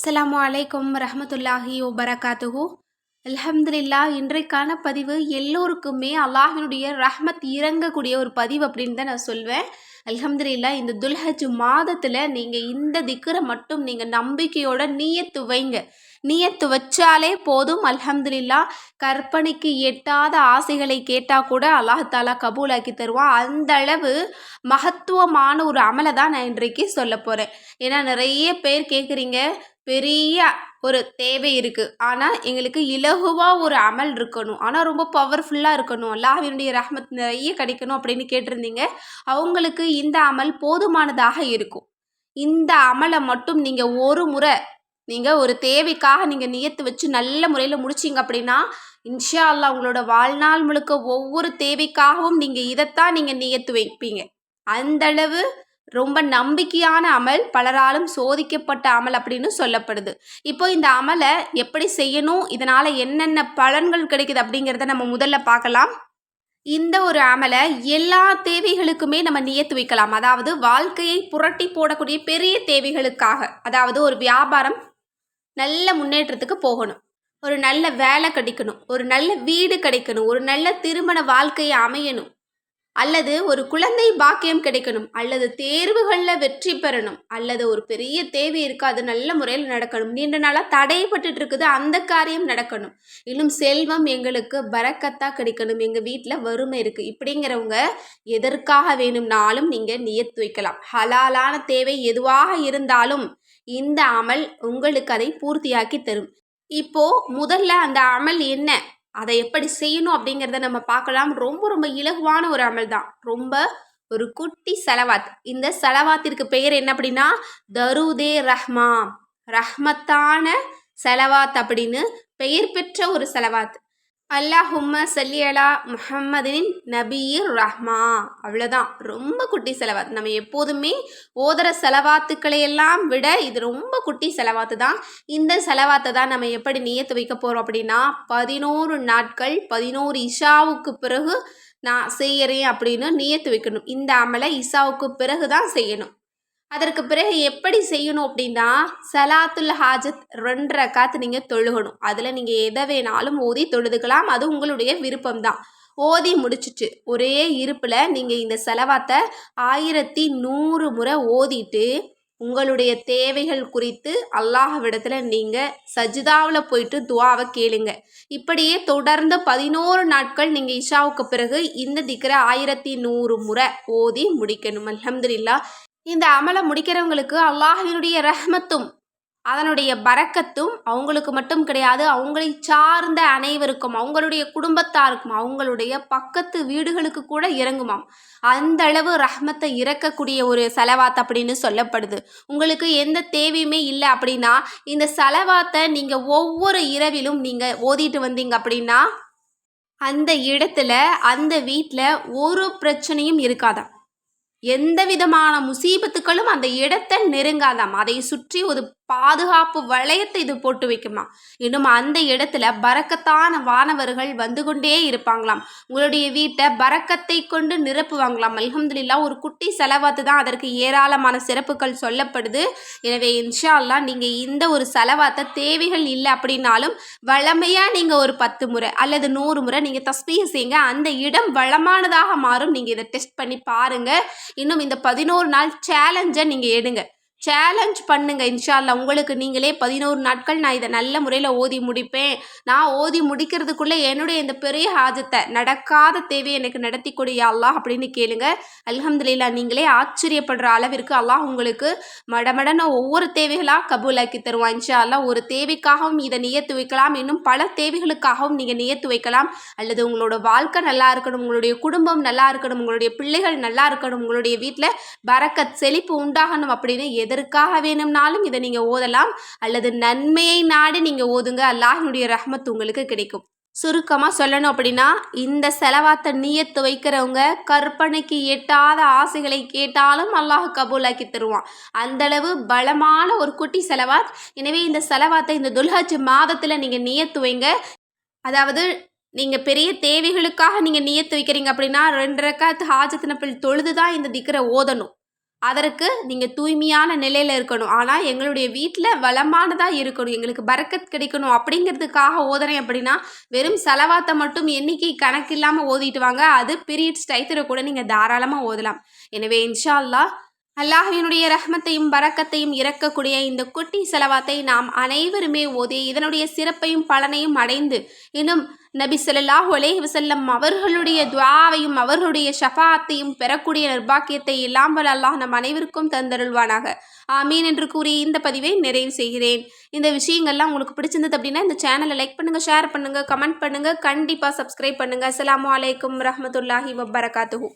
அஸ்லாம் வலைக்கம் ரஹமத்துல்லாஹி வபரகாத்துஹு. அலமதுல்லா இன்றைக்கான பதிவு எல்லோருக்குமே அல்லாஹினுடைய ரஹ்மத் இறங்கக்கூடிய ஒரு பதிவு அப்படின்னு தான் நான் சொல்வேன். அல்ஹம்துலில்லா இந்த துல்ஹஜ் மாதத்தில் நீங்கள் இந்த திக்கரை மட்டும் நீங்கள் நம்பிக்கையோட நீயத்து வைங்க. நீயத்து வச்சாலே போதும் அல்ஹம்துலில்லா கற்பனைக்கு எட்டாத ஆசைகளை கேட்டால் கூட அல்லாஹாலா கபூலாக்கி தருவான். அந்த அளவு மகத்துவமான ஒரு அமலை தான் நான் இன்றைக்கு சொல்ல போகிறேன் ஏன்னா நிறைய பேர் கேட்குறீங்க பெரிய ஒரு தேவை இருக்குது ஆனால் எங்களுக்கு இலகுவாக ஒரு அமல் இருக்கணும். ஆனால் ரொம்ப பவர்ஃபுல்லாக இருக்கணும். அல்லாஹினுடைய ரஹ்மத் நிறைய கிடைக்கணும் அப்படின்னு கேட்டிருந்தீங்க. அவங்களுக்கு இந்த அமல் போதுமானதாக இருக்கும். இந்த அமலை மட்டும் நீங்கள் ஒரு முறை நீங்கள் ஒரு தேவைக்காக நீங்கள் நியத்து வச்சு நல்ல முறையில் முடிச்சிங்க அப்படின்னா இன்ஷா அல்லாஹ் உங்களோட வாழ்நாள் முழுக்க ஒவ்வொரு தேவைக்காகவும் நீங்கள் இதைத்தான் நீங்கள் நியத்து வைப்பீங்க. அந்தளவு ரொம்ப நம்பிக்கையான அமல் பலராலும் சோதிக்கப்பட்ட அமல் அப்படின்னு சொல்லப்படுது. இப்போ இந்த அமலை எப்படி செய்யணும்? இதனால் என்னென்ன பலன்கள் கிடைக்குது அப்படிங்கிறத நம்ம முதல்ல பார்க்கலாம். இந்த ஒரு அமலை எல்லா தேவைகளுக்குமே நம்ம நியத்து வைக்கலாம். அதாவது வாழ்க்கையை புரட்டி போடக்கூடிய பெரிய தேவைகளுக்காக. அதாவது ஒரு வியாபாரம் நல்ல முன்னேற்றத்துக்கு போகணும். ஒரு நல்ல வேலை கிடைக்கணும். ஒரு நல்ல வீடு கிடைக்கணும். ஒரு நல்ல திருமண வாழ்க்கையை அமையணும். அல்லது ஒரு குழந்தை பாக்கியம் கிடைக்கணும் அல்லது தேர்வுகளில் வெற்றி பெறணும் அல்லது ஒரு பெரிய தேவை இருக்குது அது நல்ல முறையில் நடக்கணும். நீண்ட நாளாக தடைப்பட்டு இருக்குது அந்த காரியம் நடக்கணும். இன்னும் செல்வம் எங்களுக்கு பறக்கத்தாக கிடைக்கணும் எங்கள் வீட்டில் வறுமை இருக்குது இப்படிங்கிறவங்க எதற்காக வேணும்னாலும் நீங்கள் நியத்து வைக்கலாம். ஹலாலான தேவை எதுவாக இருந்தாலும் இந்த அமல் உங்களுக்கு அதை பூர்த்தியாக்கி தரும். இப்போ முதல்ல அந்த அமல் என்ன? அதை எப்படி செய்யணும் அப்படிங்கிறத நம்ம பார்க்கலாம். ரொம்ப ரொம்ப இலகுவான ஒரு அமல் தான். ரொம்ப ஒரு குட்டி செலவாத். இந்த செலவாத்திற்கு பெயர் என்ன அப்படின்னா தருதே ரஹ்மா. ரஹ்மத்தான செலவாத் அப்படின்னு பெயர் பெற்ற ஒரு செலவாத். அல்லாஹும்ம சல்லியலா முஹம்மதின் நபீர் ரஹ்மா. அவ்வளோதான் ரொம்ப குட்டி செலவாத். நம்ம எப்போதுமே ஓதுற செலவாத்துக்களை எல்லாம் விட இது ரொம்ப குட்டி செலவாத்து தான். இந்த செலவாத்தை தான் நம்ம எப்படி நியத்து வைக்க போகிறோம் அப்படின்னா பதினோரு நாட்கள் பதினோரு இஷாவுக்கு பிறகு நான் செய்கிறேன் அப்படின்னு நியத்து வைக்கணும். இந்த அமலை இசாவுக்கு பிறகு தான் செய்யணும். அதற்கு பிறகு எப்படி செய்யணும் அப்படின்னா சலாத்துல் ஹாஜத் ரெண்டரை காத்து நீங்கள் தொழுகணும். அதில் நீங்கள் எதை வேணாலும் ஓதி தொழுதுக்கலாம். அது உங்களுடைய விருப்பம்தான். ஓதி முடிச்சிச்சு ஒரே இருப்பில் நீங்கள் இந்த செலவாத்தை ஆயிரத்தி நூறு முறை ஓதிட்டு உங்களுடைய தேவைகள் குறித்து அல்லாஹ்விடத்தில் நீங்கள் சஜிதாவில் போயிட்டு துவாவை கேளுங்க. இப்படியே தொடர்ந்து பதினோரு நாட்கள் நீங்கள் இஷாவுக்கு பிறகு இந்த திக்கிற ஆயிரத்தி நூறு முறை ஓதி முடிக்கணும். அலமதுல்லா இந்த அமலை முடிக்கிறவங்களுக்கு அல்லாஹினுடைய ரஹ்மத்தும் அதனுடைய பறக்கத்தும் அவங்களுக்கு மட்டும் கிடையாது. அவங்களை சார்ந்த அனைவருக்கும் அவங்களுடைய குடும்பத்தாருக்கும் அவங்களுடைய பக்கத்து வீடுகளுக்கு கூட இறங்குமாம். அந்த அளவு ரஹ்மத்தை இறக்கக்கூடிய ஒரு செலவாத் அப்படின்னு சொல்லப்படுது. உங்களுக்கு எந்த தேவையுமே இல்லை அப்படின்னா இந்த செலவாத்தை நீங்கள் ஒவ்வொரு இரவிலும் நீங்கள் ஓதிட்டு வந்தீங்க அப்படின்னா அந்த இடத்துல அந்த வீட்டில் ஒரு பிரச்சனையும் இருக்காதான் எந்த விதமான முசீபத்துக்களும் அந்த இடத்தை நெருங்காதாம். அதை சுற்றி ஒரு பாதுகாப்பு வளையத்தை இது போட்டு வைக்குமா இன்னும் அந்த இடத்துல பறக்கத்தான வானவர்கள் வந்து கொண்டே இருப்பாங்களாம். உங்களுடைய வீட்டை பறக்கத்தை கொண்டு நிரப்புவாங்களாம். அல்ஹம்துலில்லா ஒரு குட்டி செலவாத்து தான் அதற்கு ஏராளமான சிறப்புகள் சொல்லப்படுது. எனவே இன்ஷா அல்லா நீங்கள் இந்த ஒரு செலவாத்தை தேவைகள் இல்லை அப்படின்னாலும் வளமையாக நீங்கள் ஒரு பத்து முறை அல்லது நூறு முறை நீங்கள் தஸ்பீக செய்யுங்க. அந்த இடம் வளமானதாக மாறும். நீங்கள் இதை டெஸ்ட் பண்ணி பாருங்கள் இன்னும் இந்த பதினோரு நாள் சேலஞ்சை நீங்கள் எடுங்க. சேலஞ்ச் பண்ணுங்க இன்ஷால்லா உங்களுக்கு நீங்களே பதினோரு நாட்கள் நான் இதை நல்ல முறையில் ஓதி முடிப்பேன். நான் ஓதி முடிக்கிறதுக்குள்ளே என்னுடைய இந்த பெரிய ஹாஜத்தை நடக்காத தேவையை எனக்கு நடத்தி கொடியா அல்லாஹ் அப்படின்னு கேளுங்க. அல்ஹம்துலில்லா நீங்களே ஆச்சரியப்படுற அளவிற்கு அல்லாஹ் உங்களுக்கு மடமடன ஒவ்வொரு தேவைகளாக கபூலாக்கி தருவான். இன்ஷால்லா ஒரு தேவைக்காகவும் இதை நியத்து வைக்கலாம். இன்னும் பல தேவைகளுக்காகவும் நீங்கள் நியத்து வைக்கலாம். அல்லது உங்களோட வாழ்க்கை நல்லா இருக்கணும் உங்களுடைய குடும்பம் நல்லா இருக்கணும் உங்களுடைய பிள்ளைகள் நல்லா இருக்கணும் உங்களுடைய வீட்டில் பறக்கத் செழிப்பு உண்டாகணும் அப்படின்னு எதற்காக வேணும்னாலும் இதை நீங்கள் ஓதலாம். அல்லது நன்மையை நாடி நீங்கள் ஓதுங்க. அல்லாஹினுடைய ரஹ்மத் உங்களுக்கு கிடைக்கும். சுருக்கமாக சொல்லணும் அப்படின்னா இந்த செலவாத்தை நீயத்து வைக்கிறவங்க கற்பனைக்கு எட்டாத ஆசைகளை கேட்டாலும் அல்லாஹ் கபூலாக்கி தருவான். அந்தளவு பலமான ஒரு குட்டி செலவாத். எனவே இந்த செலவாத்தை இந்த துல்ஹஜ் மாதத்தில் நீங்கள் நியத்து வைங்க. அதாவது நீங்கள் பெரிய தேவைகளுக்காக நீங்கள் நியத்து வைக்கிறீங்க அப்படின்னா ரெண்டு ரக்காத்து ஹாஜத்தினப்பில் தொழுது தான் இந்த திக்கரை ஓதணும். அதற்கு நீங்கள் தூய்மையான நிலையில் இருக்கணும். ஆனால் எங்களுடைய வீட்டில் வளமானதாக இருக்கணும். எங்களுக்கு பரக்கத் கிடைக்கணும் அப்படிங்கிறதுக்காக ஓதுறேன் அப்படின்னா வெறும் செலவாத்தை மட்டும் எண்ணிக்கை கணக்கு இல்லாமல் ஓதிட்டு வாங்க. அது பீரியட்ஸ் டயத்தில் கூட நீங்கள் தாராளமாக ஓதலாம். எனவே இன்ஷா அல்லாஹ் அல்லாஹினுடைய ரஹ்மத்தையும் பரக்கத்தையும் இறக்கக்கூடிய இந்த குட்டி செலவாத்தை நாம் அனைவருமே ஓதி இதனுடைய சிறப்பையும் பலனையும் அடைந்து இன்னும் நபி ஸல்லல்லாஹு அலைஹி வசல்லம் அவர்களுடைய துவாவையும் அவர்களுடைய ஷஃபாத்தையும் பெறக்கூடிய நிர்பாக்கியத்தை எல்லாம் வல்ல அல்லாஹ் நம் அனைவருக்கும் தந்தருள்வானாக. ஆமீன் என்று கூறி இந்த பதிவை நிறைவு செய்கிறேன். இந்த விஷயங்கள்லாம் உங்களுக்கு பிடிச்சிருந்தது அப்படின்னா இந்த சேனலை லைக் பண்ணுங்கள் ஷேர் பண்ணுங்கள் கமெண்ட் பண்ணுங்கள் கண்டிப்பாக சப்ஸ்கிரைப் பண்ணுங்கள் அஸ்லாம் அலைக்கும் ரஹமத்துல்லாஹி வபரகாத்துஹூ.